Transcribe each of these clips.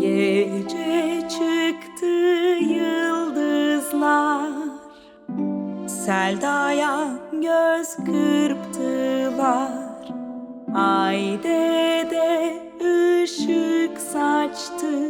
Gece çıktı yıldızlar. Selda'ya göz kırptılar. Ay de ışık saçtı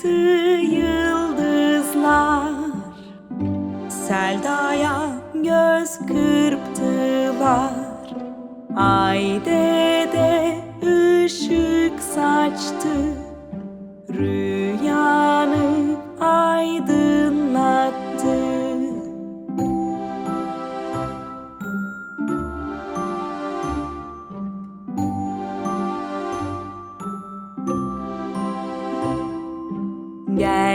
çıktı yıldızlar. Selda'ya göz kırptılar. Ay de ışık saçtı. Rüyanı